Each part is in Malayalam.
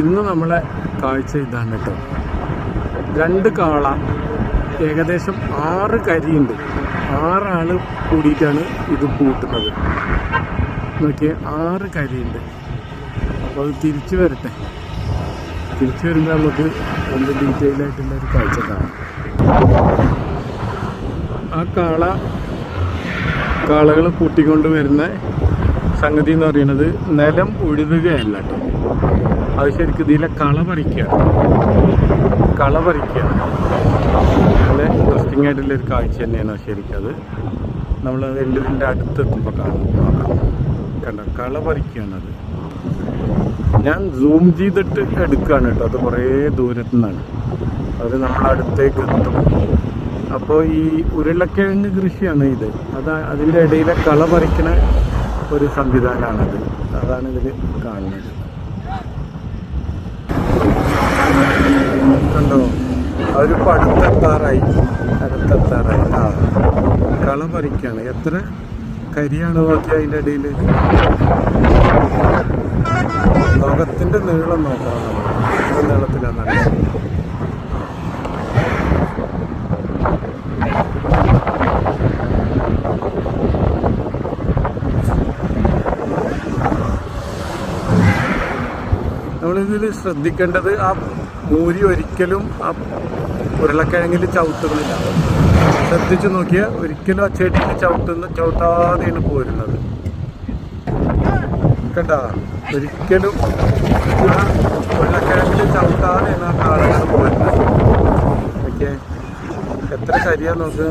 ഇന്ന് നമ്മളെ കാഴ്ച ഇതാണ് കേട്ടോ രണ്ട് കാള ഏകദേശം ആറ് കരിയുണ്ട്. ആറാൾ കൂടിയിട്ടാണ് ഇത് കൂട്ടുന്നത് നോക്കിയ ആറ് കരിയുണ്ട്. അപ്പോൾ അത് തിരിച്ചു വരട്ടെ. തിരിച്ചു വരുമ്പോൾ നമുക്ക് എന്ത് ഡീറ്റെയിൽ ആയിട്ടുള്ള ഒരു കാഴ്ച കാണാം. ആ കാള കാളകൾ കൂട്ടിക്കൊണ്ട് വരുന്ന സംഗതി എന്ന് പറയുന്നത് നിലം ഉഴുതുകയല്ല കേട്ടോ അത് ശരിക്കും ഇതിലെ കള പറിക്കുകയാണ് കള നല്ല ഇൻട്രസ്റ്റിംഗ് ആയിട്ടുള്ള ഒരു കാഴ്ച തന്നെയാണ് ശരിക്കും അത്. നമ്മൾ എല്ലുവിന്റെ അടുത്ത് എത്തുമ്പോൾ കാണും. കണ്ട? കള അത്. ഞാൻ സൂം ചെയ്തിട്ട് എടുക്കുകയാണ് കേട്ടോ അത് കുറേ ദൂരത്തു നിന്നാണ്. അത് നമ്മളടുത്തേക്ക് എത്തും. അപ്പോൾ ഈ ഉരുളക്കിഴങ്ങ് കൃഷിയാണ് ഇത്. അത് അതിന്റെ ഇടയിലെ കള പറിക്കുന്ന ഒരു സംവിധാനമാണത്. അതാണ് ഇതിൽ കാണുന്നത്. കണ്ടോ? അവരിപ്പോൾ അടുത്തെത്താറായി അടുത്തെത്താറായി ആ. കളം പറിക്കുകയാണ് എത്ര കരിയാണ് നോക്കി അതിന്റെ ഇടയിൽ ലോകത്തിന്റെ നീളം നോക്കാം നമ്മൾ എത്ര നീളത്തിലാണ് നടക്കുന്നത് നമ്മളിതിൽ ശ്രദ്ധിക്കേണ്ടത് ആ മൂരി ഒരിക്കലും ആ ഉരുളക്കിഴങ്ങിൽ ചവിട്ടുന്നില്ല ശ്രദ്ധിച്ചു നോക്കിയാൽ ഒരിക്കലും ആ ചെടിയിൽ ചവിട്ടുന്ന ചവിട്ടാതെയാണ് പോരുന്നത്. കണ്ട? ഒരിക്കലും ആ ഉരുളക്കിഴങ്ങിൽ ചവിട്ടാതെയാണ് ആ കാളകൾ പോരുന്നത്. ഓക്കെ. എത്ര ശരിയാ നോക്ക്?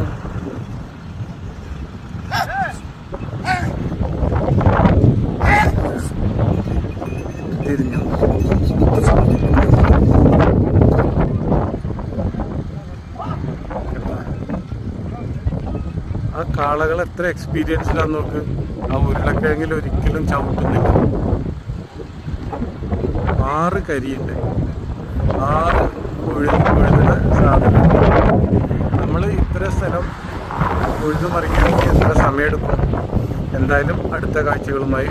ആ കാളകൾ എത്ര എക്സ്പീരിയൻസിലാന്ന് നോക്ക്? ആ ഉരുളക്കിഴങ്ങിൽ ഒരിക്കലും ചവിട്ടുന്നില്ല. ആറ് കരിയുണ്ട്. ആറ് ഉഴുത് ഉഴുതുന്ന സാധനം നമ്മൾ ഇത്ര സ്ഥലം ഉഴുതു മറിക്കണമെങ്കിൽ എത്ര സമയമെടുക്കും എന്തായാലും അടുത്ത കാഴ്ചകളുമായി